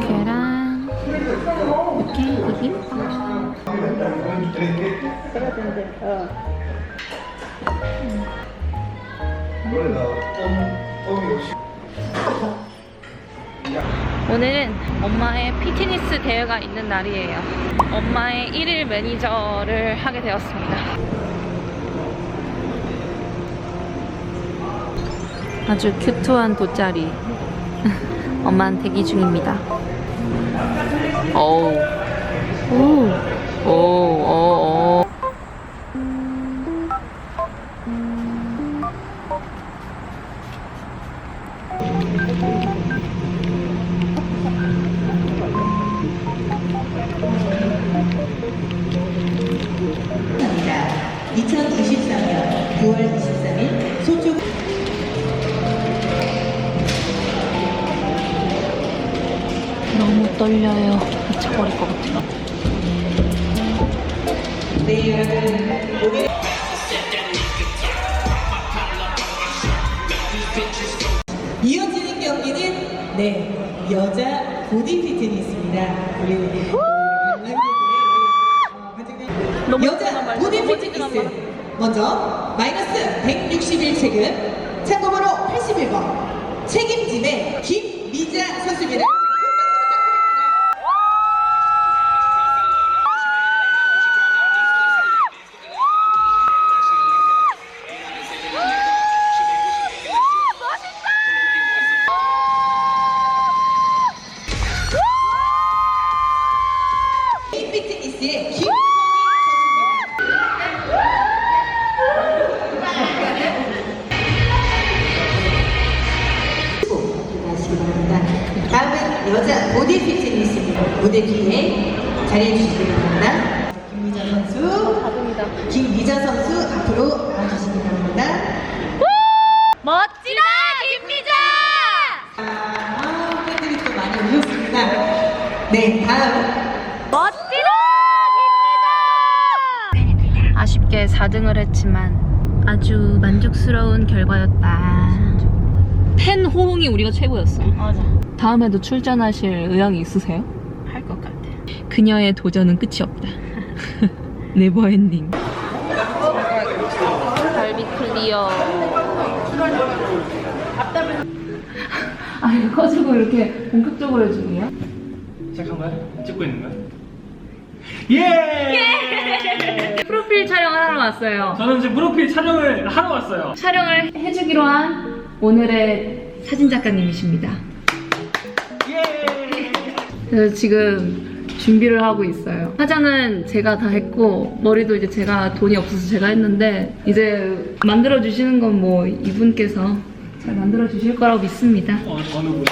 계란 이렇게 비빔밥 오늘은 엄마의 피트니스 대회가 있는 날이에요. 엄마의 1일 매니저를 하게 되었습니다. 아주 큐트한 돗자리. 엄마는 대기 중입니다. 어우. 오. 오, 떨려요. 미쳐버릴 것 같아요. 이어지는 경기는 네 여자 보디 피트니스입니다. 우리 우리 너무 여자 보디 너무 피트니스 먼저 마이너스 161 체급 참고번호 81번 책임진의 김미자 선수입니다. 무대 뒤에 자리해 주시기 바랍니다. 김미자 선수. 김미자 선수 앞으로 나와주시기 바랍니다. 멋지다, 김미자! 아, 팬들이 또 많이 오셨습니다. 네, 다음. 멋지다, 김미자! 아쉽게 4등을 했지만 아주 만족스러운 결과였다. 팬 호응이 우리가 최고였어. 맞아. 다음에도 출전하실 의향이 있으세요? 그녀의 도전은 끝이 없다. 네버엔딩. 갈비 클리어. 아, 이거 커지고 이렇게 본격적으로 해주네요? 시작한 거야? 찍고 있는 거야? 예! 프로필 촬영을 하러 왔어요. 저는 지금 프로필 촬영을 하러 왔어요. 촬영을 해주기로 한 오늘의 사진 작가님이십니다. 예! 그래서 지금 준비를 하고 있어요. 화장은 제가 다 했고 머리도 이제 제가 돈이 없어서 제가 했는데 이제 만들어 주시는 건 뭐 이분께서 잘 만들어 주실 거라고 믿습니다. 어, 어느 분?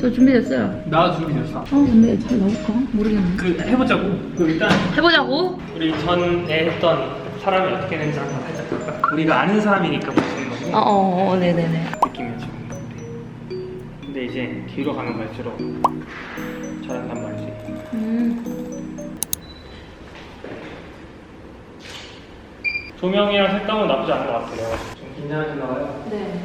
저 준비됐어요. 나 준비됐어. 어 근데 잘 나올까? 모르겠네. 그 해보자고. 그 일단 해보자고. 우리 전에 했던 사람이 어떻게 되는지 한번 살짝 볼까? 우리가 아는 사람이니까 볼수 있는 거고 어어 어, 어, 네네네. 느낌이 지금. 근데 이제 뒤로 가면 갈수록 잘한단 말이지. 음. 조명이랑 색감은 나쁘지 않은 것 같아요. 좀 긴장하시나 봐요. 네.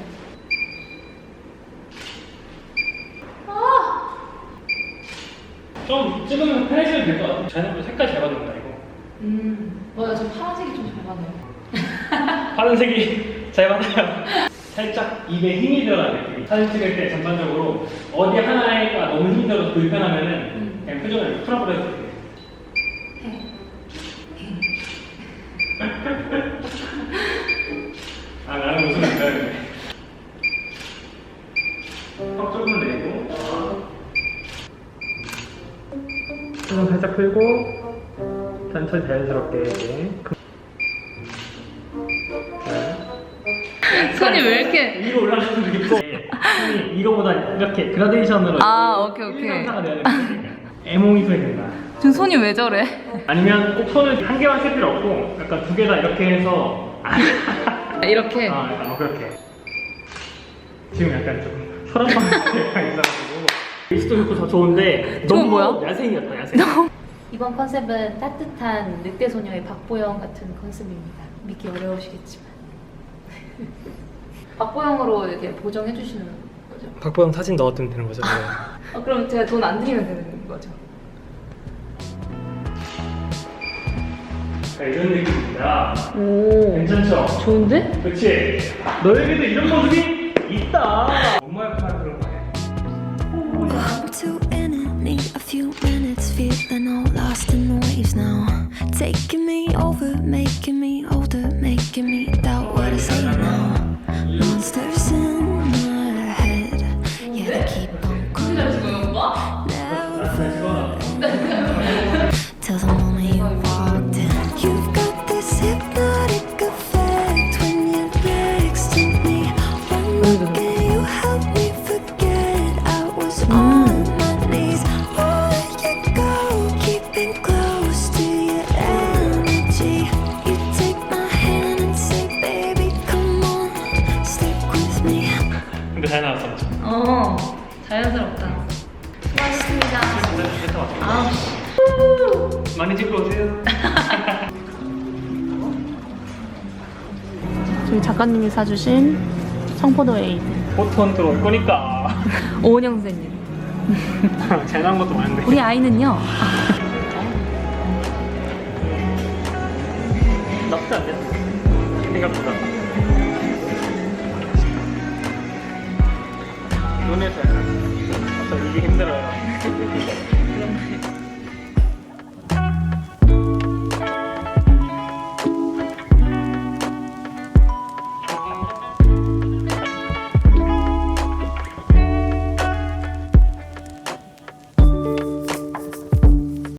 좀 찍으면 편해지면 될 것 같아. 자연스럽게 색깔 잘 받는다 이거. 음. 맞아 저 파란색이 좀잘 맞아요. 파란색이 잘 받아요. 살짝 입에 힘이 느낌이. 사진 찍을 때 전반적으로 어디 하나가 너무 힘이 들어서 불편하면은 음. 그냥 표정을 풀어버려도 돼. 아 나는 웃으면 안 되는데. 턱 조금 내고. 손을 살짝 풀고 천천히 자연스럽게 손이 왜 이렇게? 위로 올라가는 게 있고 손이 이거보다 이렇게 그라데이션으로 아, 오케이, 오케이. 상타가 돼야 되는데 애몽이 소리 된다 지금 손이 왜 저래? 아니면 꼭 손을 한 개만 쓸 필요 없고 약간 두 개 다 이렇게 해서 아 이렇게. 약간 뭐 그렇게 지금 약간 좀 소란방 약간 있어가지고 리스도 좋고 더 좋은데 너무 뭐야? 야생이었다 야생 이번 컨셉은 따뜻한 늑대 소녀의 박보영 같은 컨셉입니다. 믿기 어려우시겠지만. 박보영으로 이렇게 보정해 주시는 거죠? 박보영 사진 넣어두면 되는 거죠. 네. 아, 그럼 제가 돈 안 드리면 되는 거죠? 자, 이런 느낌입니다. 오 괜찮죠? 좋은데? 그렇지. 너에게도 이런 모습이 있다. 엄마 역할 그런 거야. We're two in it, need a few minutes, feeling all lost in waves now. Taking me over, making me older, making me 많이 찍고 오세요. 저희 작가님이 사주신 청포도 에이드. 들어올 거니까. 오은영 선생님. 잘 나온 것도 많은데. 우리 아이는요. 나쁘지 않네. 생각보다. 눈에서 약간. 어떤 이게 힘들어요.